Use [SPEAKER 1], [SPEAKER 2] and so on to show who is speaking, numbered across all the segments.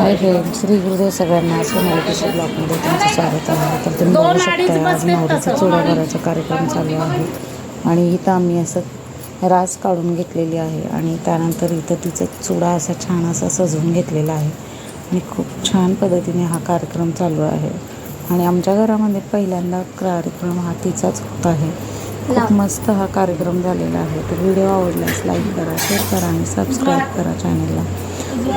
[SPEAKER 1] Hi friend Shri Gurudev सगळ्यांना सोनाली कृषी ब्लॉकमध्ये तुमचं स्वागत आहे. तर तुम्ही बघू शकता आज नवरीचा चुडा भरायचा कार्यक्रम चालू आहे. आणि इथं आम्ही असं रास काढून घेतलेली आहे आणि त्यानंतर इथं तिचं चुडा असा छान असा सजवून घेतलेला आहे. आणि खूप छान पद्धतीने हा कार्यक्रम चालू आहे. आणि आमच्या घरामध्ये पहिल्यांदा कार्यक्रम हा तिचाच होत आहे. खूप मस्त हा कार्यक्रम झालेला आहे. तर व्हिडिओ आवडल्यास लाईक करा शेअर करा आणि सबस्क्राईब करा चॅनलला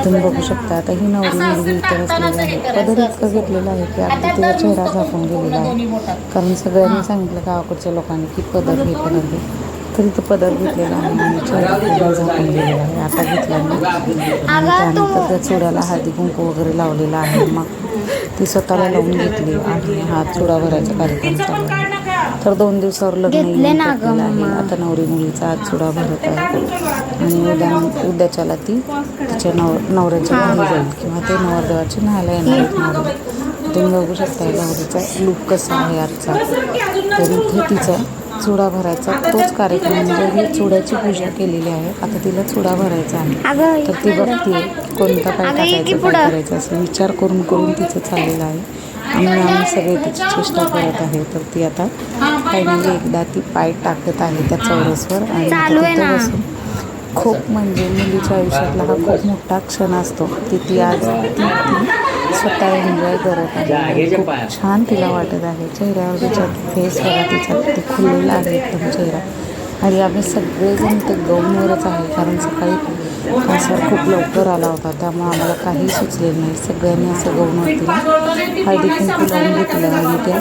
[SPEAKER 1] तुम्ही बघू शकता आता ही नवरी मुलगी इथे बसलेली आहे. पदर इतकं घेतलेलं आहे की अगदी तिचा चेहरा झाकून गेलेला आहे. कारण सगळ्यांनी सांगितलं गावाकडच्या लोकांनी की पदर घे पदर घे तर इथं पदर घेतलेला आहे आणि चेहरा झाकून गेलेला आहे. आता घेतला त्यानंतर त्या चुड्याला हळदी कुंकू वगैरे लावलेला आहे. मग ती स्वतःला लावून घेतली आणि हा चुडा भरायचा कार्यक्रम चालू आहे तर दोन दिवसावर लग्न आहे. आता नवरी मुलीचा आज चुडा भरत आहे. आणि उद्या उद्याच्याला ती तिच्या नव नवऱ्याच्या घरी जाईल. किंवा ते नवरदेवाची न्यायला येणार नवरी. तुम्ही बघू शकता नवरीचा लुक कसा आहे आजचा. तर इथे तिचा चुडा भरायचा तोच कार्यक्रम म्हणजे ही चुड्याची पूजा केलेली आहे. आता तिला चुडा भरायचा आहे. तर ती बघते कोणता काय टाकायचं काय. करायचं असं विचार करून करून तिचं चाललेलं आहे. आणि आम्ही सगळे तिची चेष्टा करत आहे. तर ती आता फायनली एकदा ती पाय टाकत आहे त्या चौरसवर आणि तिथं. बसून खूप म्हणजे मुलीच्या आयुष्यातला हा खूप मोठा क्षण असतो. की ती आज ती ती स्वतः एन्जॉय करत आहे. खूप छान तिला वाटत आहे. चेहऱ्यावर तिच्या फेस बघा तिचा ते खुललेला आहे एकदम चेहरा. आणि आम्ही सगळेजण ते गौनवरच आहे. कारण सकाळी सर खूप लवकर आला होता त्यामुळे आम्हाला काही सुचलेलं नाही. सगळ्यांनी असं गौनवरतीला हळदी कुंकू लावून घेतलं आणि त्या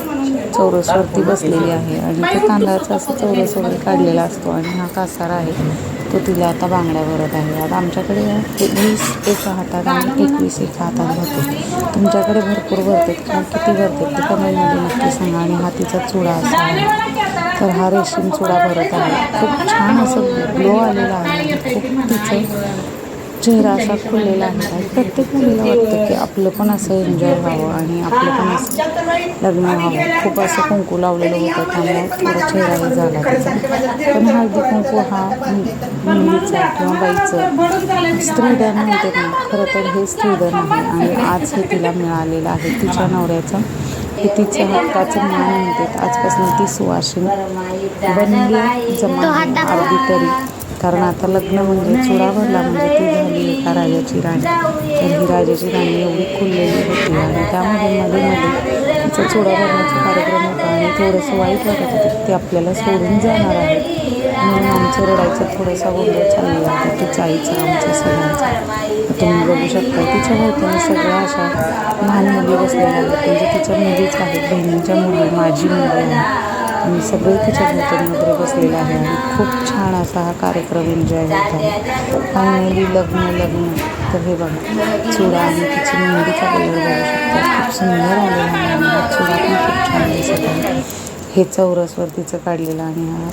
[SPEAKER 1] चौरसवरती बसलेली आहे. आणि त्या तांदळाचा असं चौरस वगैरे काढलेला असतो आणि हा कासारा आहे तो तिला आता बांगड्या भरत आहे. आता आमच्याकडे वीस एका हातात आणि एकवीस एका हातात भरते. तुमच्याकडे भरपूर भरतात. किंवा किती भरतात ते कमेंटमध्ये नक्की सांगा आणि हा तिचा चुडा असा आहे. तर हा रेशीम चुडा भरत आहे. खूप छान असं ग्लो आलेला आहे. खूप तिचं चेहरा असा खुललेला आहे. आणि प्रत्येक मुलीला वाटतं की आपलं पण असं एन्जॉय व्हावं आणि आपलं पण असं लग्न व्हावं. खूप असं कुंकू लावलेलं होतं. त्यामुळे थोडा चेहराही झाला त्याचा पण हळदी कुंकू हा मुलीचा किंवा बाईचं स्त्रीधन म्हणते ना. खरं तर हे स्त्रीधन आहे. आणि आज हे तिला मिळालेलं आहे तिच्या नवऱ्याचं. हे तिचं हक्काचं मान म्हणतात आजपासून ती सुवासिन बनली जमा अगदी तरी. कारण आता लग्न म्हणजे चुडा भरला म्हणजे ती झाली एका राजाची राणी. तर ही राजाची राणी एवढी खुललेली होती आणि त्यामध्ये मध्ये मध्ये तिचा चुडा भरण्याचा कार्यक्रम होता आणि थोडंसं वाईट वाटत होतं की आपल्याला सोडून जाणार आहे. म्हणून आमचं रडायचं थोडासा गोंधळ चाललेला होता तिच्या आईचा आमच्या सगळ्यांचा. तुम्ही बघू शकता तिच्या भोवतानी सगळ्या अशा लहान मुली बसलेले आहेत. म्हणजे तिच्या मुलीच आहेत. बहिणींच्या मुली माझी मुली आहे. आणि सगळे तिच्या भोवतांमध्ये बसलेले आहे आणि खूप छान असा हा कार्यक्रम एन्जॉय होत आहे. फायनली लग्न लग्न. तर हे बघा चुडा आणि तिची मेहंदीचा कलर बघू शकता. खूप सुंदर आलेला आहे. आणि हा चुडा पण खूप छान दिसत आहे. हे चौरसवर तिचं काढलेलं आणि हा.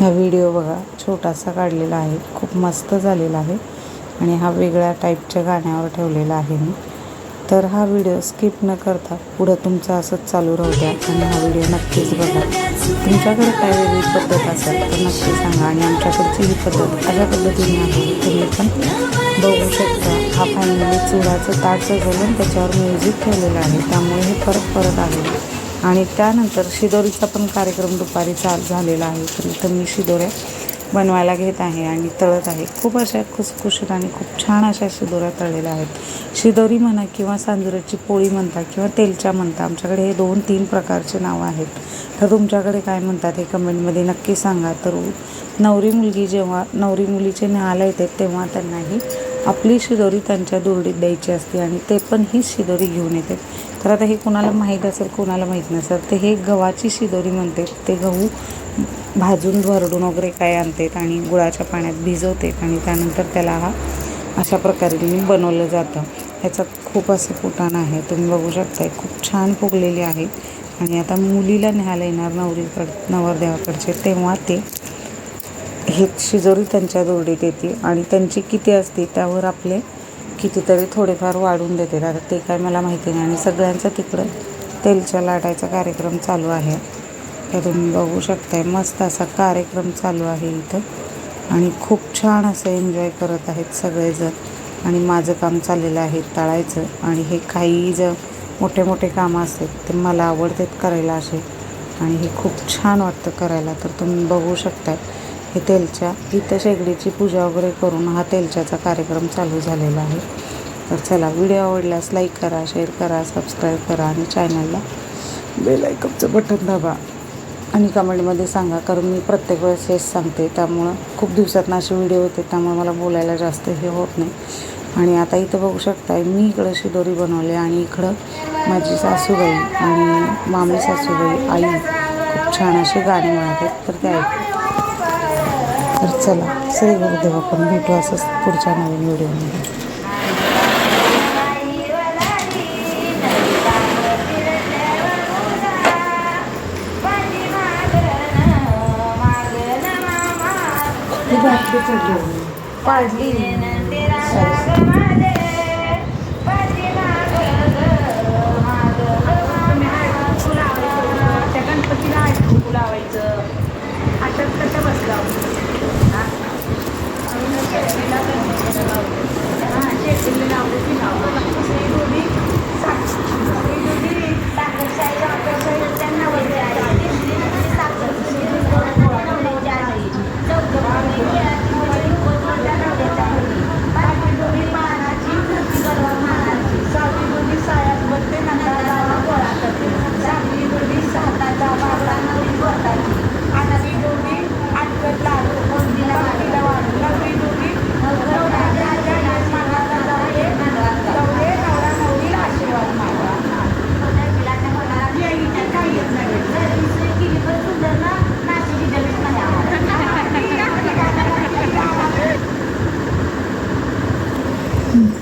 [SPEAKER 1] हा व्हिडिओ बघा छोटासा काढलेला आहे. खूप मस्त झालेला आहे. आणि हा वेगळ्या टाईपच्या गाण्यावर ठेवलेला आहे मी. तर हा व्हिडिओ स्किप न करता पुढं तुमचं असंच चालू राहू द्या आणि हा व्हिडिओ नक्कीच बघा. तुमच्याकडे काय वेगळी पद्धत असेल तर नक्की सांगा आणि आमच्याकडची ही पद्धत अशा पद्धतीने आहे. तुम्ही पण बघू शकता. हा फायनली चुडाचं ताट सजवलं त्याच्यावर म्युझिक ठेवलेलं आहे. त्यामुळे हे फरक पडत आहे. आणि त्यानंतर शिदोरीचा पण कार्यक्रम दुपारी चाल झालेला आहे. तर इथं मी शिदोऱ्या बनवायला घेत आहे आणि तळत आहे. खूप अशा खुसखुशीत आणि खूप छान अशा शिदोऱ्या तळलेल्या आहेत. शिदोरी म्हणा किंवा सांजुऱ्याची पोळी म्हणता किंवा तेलच्या म्हणता आमच्याकडे हे दोन तीन प्रकारचे नावं आहेत. तर तुमच्याकडे काय म्हणतात हे कमेंटमध्ये नक्की सांगा. तर नवरी मुलगी जेव्हा नवरी मुलीचे न्यायला येते तेव्हा त्यांनाही आपली शिदोरी त्यांच्या दुरडीत द्यायची असते आणि ते पण हीच शिदोरी घेऊन येते. तर आता हे कोणाला माहीत असेल कोणाला माहीत नसेल तर हे गव्हाची शिदोरी म्हणते. ते गहू भाजून भरडून वगैरे काय आणतात आणि गुळाच्या पाण्यात भिजवतात आणि त्यानंतर त्याला हा अशा प्रकारे बनवलं जातं. ह्याचा खूप असं फुटाण आहे. तुम्ही बघू शकताय खूप छान फुगलेली आहे. आणि आता मुलीला न्यायला येणार नवरीकड नवरदेवाकडचे तेव्हा ते हे शिजोरी त्यांच्या दोरडीत येते आणि त्यांची किती असते त्यावर आपले कितीतरी थोडेफार वाढून देते आता ते काय मला माहिती नाही. आणि सगळ्यांचं तिकडं तेलच्या लाटायचा कार्यक्रम चालू आहे. तर तुम्ही बघू शकताय मस्त असा कार्यक्रम चालू आहे इथं. आणि खूप छान असं एन्जॉय करत आहेत सगळेजण. आणि माझं काम चाललेलं आहे तळायचं आणि हे काही जर मोठे मोठे कामं असतात ते मला आवडतात करायला असे. आणि हे खूप छान वाटतं करायला. तर तुम्ही बघू शकताय हे तेलच्या इथं शेगडीची पूजा वगैरे करून हा तेलच्याचा कार्यक्रम चालू झालेला आहे. तर चला व्हिडिओ आवडल्यास लाईक करा शेअर करा सबस्क्राईब करा आणि चॅनलला बेल बटन दाबा. आणि कमेंटमध्ये सांगा कारण मी प्रत्येक वेळेस हेच सांगते. त्यामुळं खूप दिवसात असे व्हिडिओ होते त्यामुळे मला बोलायला जास्त हे होत नाही. आणि आता इथं बघू शकताय मी इकडं शिदोरी बनवली आणि इकडं माझी सासूबाई आणि मामी सासूबाई आई खूप छान असे गाणे म्हणत आहेत तर ते ऐकू. तर चला सगळे गुरुदेव आपण भेटू असंच पुढच्या नवीन व्हिडिओमध्ये. पाडली
[SPEAKER 2] त्या गणपतीला हळदी लावायचं आता कसं बसला हां शेतीला लावलं की लावलं.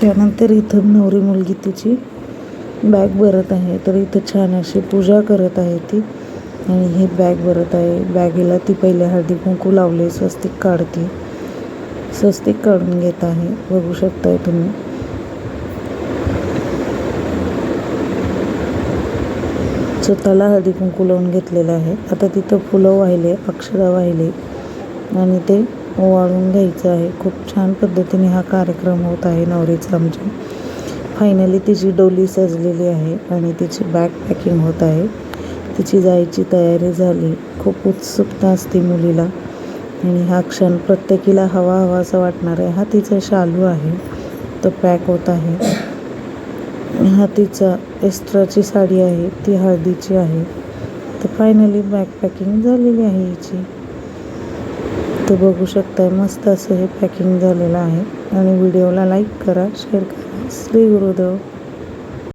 [SPEAKER 1] त्यानंतर इथं नवरी मुलगी तिची बॅग भरत आहे. तर इथं छान अशी पूजा करत आहे ती. आणि हे बॅग भरत आहे. बॅगेला ती पहिले हळदी कुंकू लावले स्वस्तिक काढते स्वस्तिक काढून घेत आहे. बघू शकताय तुम्ही. स्वतःला हळदी कुंकू लावून घेतलेलं आहे. आता तिथं फुलं वाहिले अक्षरं वाहिले. आणि ते ओवाळून घ्यायचं आहे. खूप छान पद्धतीने हा कार्यक्रम होत आहे नवरीचा आमच्या. फायनली तिची डोली सजलेली आहे आणि तिची बॅग पॅकिंग होत आहे. तिची जायची तयारी झाली. खूप उत्सुकता असते मुलीला. आणि हा क्षण प्रत्येकीला हवा हवासा वाटणार आहे. हा तिचा शालू आहे. तो पॅक होत आहे. हा तिचा एस्ट्राची साडी आहे. ती हळदीची आहे. तर फायनली बॅग पॅकिंग झालेली आहे हिची. इथं बघू शकताय मस्त असं हे पॅकिंग झालेलं आहे. आणि व्हिडिओला लाईक करा शेअर करा. श्री गुरुदेव.